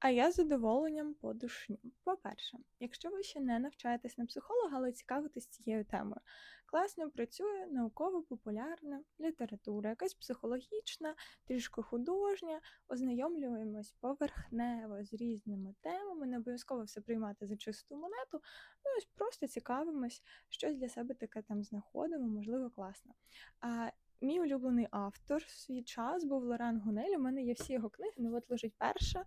А я з задоволенням подушню. По-перше, якщо ви ще не навчаєтесь на психолога, але цікавитесь цією темою, класно працює науково-популярна література, якась психологічна, трішки художня, ознайомлюємось поверхнево з різними темами, не обов'язково все приймати за чисту монету. Ну ось просто цікавимось, щось для себе таке там знаходимо, можливо, класно. А Мій улюблений автор в свій час був Лоран Гунель. У мене є всі його книги. Ну от лежить перша.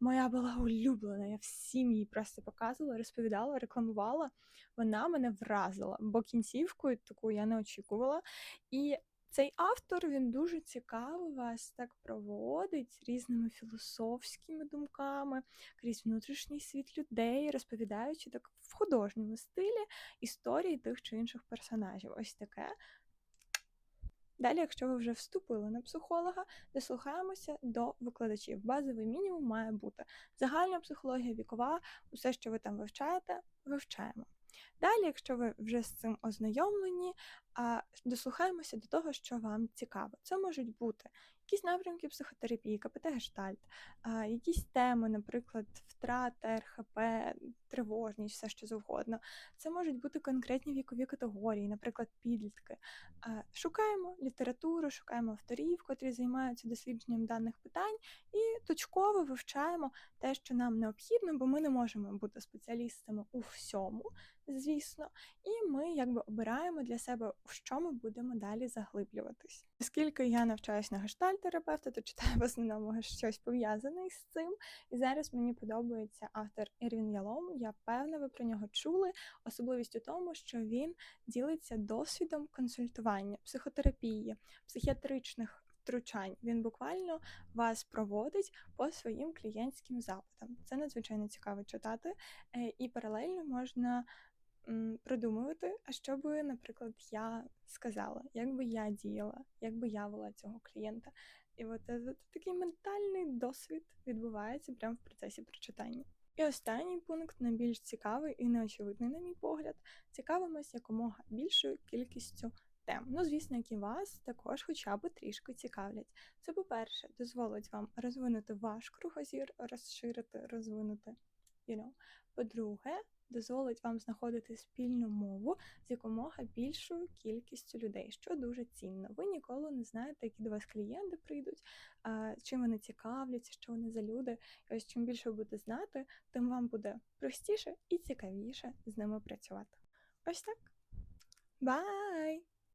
Моя була улюблена. Я всім її просто показувала, розповідала, рекламувала. Вона мене вразила, бо кінцівкою таку я не очікувала. І цей автор він дуже цікаво вас так проводить різними філософськими думками, крізь внутрішній світ людей, розповідаючи так в художньому стилі історії тих чи інших персонажів. Ось таке. Далі, якщо ви вже вступили на психолога, дослухаємося до викладачів. Базовий мінімум має бути загальна психологія, вікова, усе, що ви там вивчаєте, вивчаємо. Далі, якщо ви вже з цим ознайомлені, дослухаємося до того, що вам цікаво. Це можуть бути якісь напрямки психотерапії, КПТ гештальт, якісь теми, наприклад, втрата, РХП, тривожність, все що завгодно. Це можуть бути конкретні вікові категорії, наприклад, підлітки. Шукаємо літературу, шукаємо авторів, котрі займаються дослідженням даних питань, і точково вивчаємо те, що нам необхідно, бо ми не можемо бути спеціалістами у всьому, звісно, і ми якби обираємо для себе, в що ми будемо далі заглиблюватись. Оскільки я навчаюсь на гештальтерапевта, то читаю в основному щось пов'язане з цим. І зараз мені подобається автор Ірвін Ялом. Я певна, ви про нього чули. Особливість у тому, що він ділиться досвідом консультування, психотерапії, психіатричних. Втручань він буквально вас проводить по своїм клієнтським запитам. Це надзвичайно цікаво читати, е, і паралельно можна придумувати, а що би, наприклад, я сказала, як би я діяла, як би я вела цього клієнта. І от такий ментальний досвід відбувається прямо в процесі прочитання. І останній пункт, найбільш цікавий і неочевидний, на мій погляд, цікавимось якомога більшою кількістю тем. Ну, звісно, які вас також хоча б трішки цікавлять. Це, по-перше, дозволить вам розвинути ваш кругозір, розширити, розвинути. You know. По-друге, дозволить вам знаходити спільну мову з якомога більшою кількістю людей, що дуже цінно. Ви ніколи не знаєте, які до вас клієнти прийдуть, чим вони цікавляться, що вони за люди. І ось чим більше ви будете знати, тим вам буде простіше і цікавіше з ними працювати. Ось так. Бай!